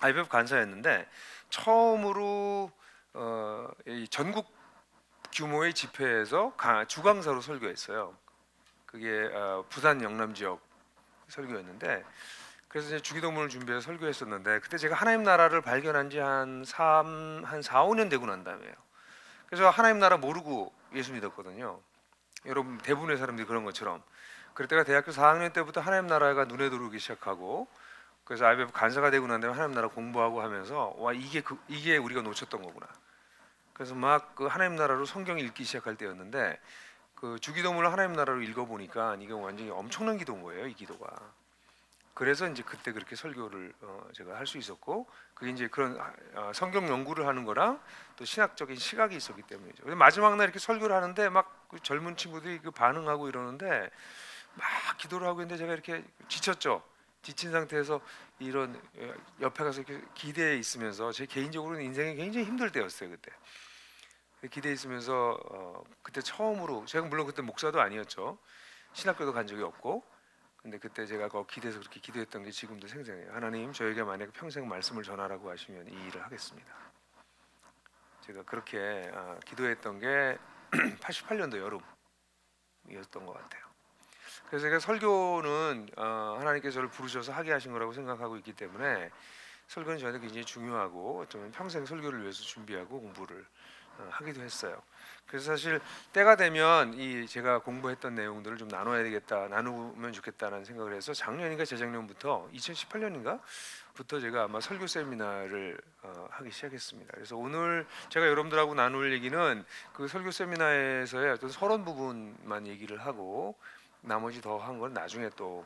IBF 간사였는데 처음으로 어, 이 전국 규모의 집회에서 가- 주강사로 설교했어요. 그게 어, 부산 영남 지역 설교였는데 그래서 이제 주기도문을 준비해서 설교했었는데 그때 제가 하나님 나라를 발견한 지 한 3, 한 4, 5년 되고 난 다음에요. 그래서 하나님 나라 모르고 예수 믿었거든요. 여러분 대부분의 사람들이 그런 것처럼. 그때가 대학교 4학년 때부터 하나님 나라가 눈에 들어오기 시작하고 그래서 IBF 간사가 되고 난 다음에 하나님 나라 공부하고 하면서 와 이게 그, 이게 우리가 놓쳤던 거구나. 그래서 막 그 하나님 나라로 성경 읽기 시작할 때였는데 그 주기도문을 하나님 나라로 읽어 보니까 이게 완전히 엄청난 기도인 거예요, 이 기도가. 그래서 이제 그때 그렇게 설교를 어, 제가 할 수 있었고 그게 이제 그런 어, 성경 연구를 하는 거랑 또 신학적인 시각이 있었기 때문이죠. 마지막 날 이렇게 설교를 하는데 막 그 젊은 친구들이 그 반응하고 이러는데 막 기도를 하고 있는데 제가 이렇게 지쳤죠. 지친 상태에서 이런 어, 옆에 가서 기대에 있으면서 제 개인적으로는 인생이 굉장히 힘들 때였어요 그때. 기대에 있으면서 어, 그때 처음으로 제가 물론 그때 목사도 아니었죠. 신학교도 간 적이 없고 근데 그때 제가 그 기대에서 그렇게 기도했던 게 지금도 생생해요. 하나님 저에게 만약에 평생 말씀을 전하라고 하시면 이 일을 하겠습니다. 제가 그렇게 아, 기도했던 게 88년도 여름이었던 것 같아요. 그래서 제가 설교는 어, 하나님께서 저를 부르셔서 하게 하신 거라고 생각하고 있기 때문에 설교는 저한테 굉장히 중요하고 어쩌면 평생 설교를 위해서 준비하고 공부를 어, 하기도 했어요. 그래서 사실 때가 되면 이 제가 공부했던 내용들을 좀 나눠야 되겠다, 나누면 좋겠다는 생각을 해서 작년인가 재작년부터 2018년인가 부터 제가 아마 설교 세미나를 어, 하기 시작했습니다. 그래서 오늘 제가 여러분들하고 나눌 얘기는 그 설교 세미나에서의 어떤 서론 부분만 얘기를 하고 나머지 더 한 건 나중에 또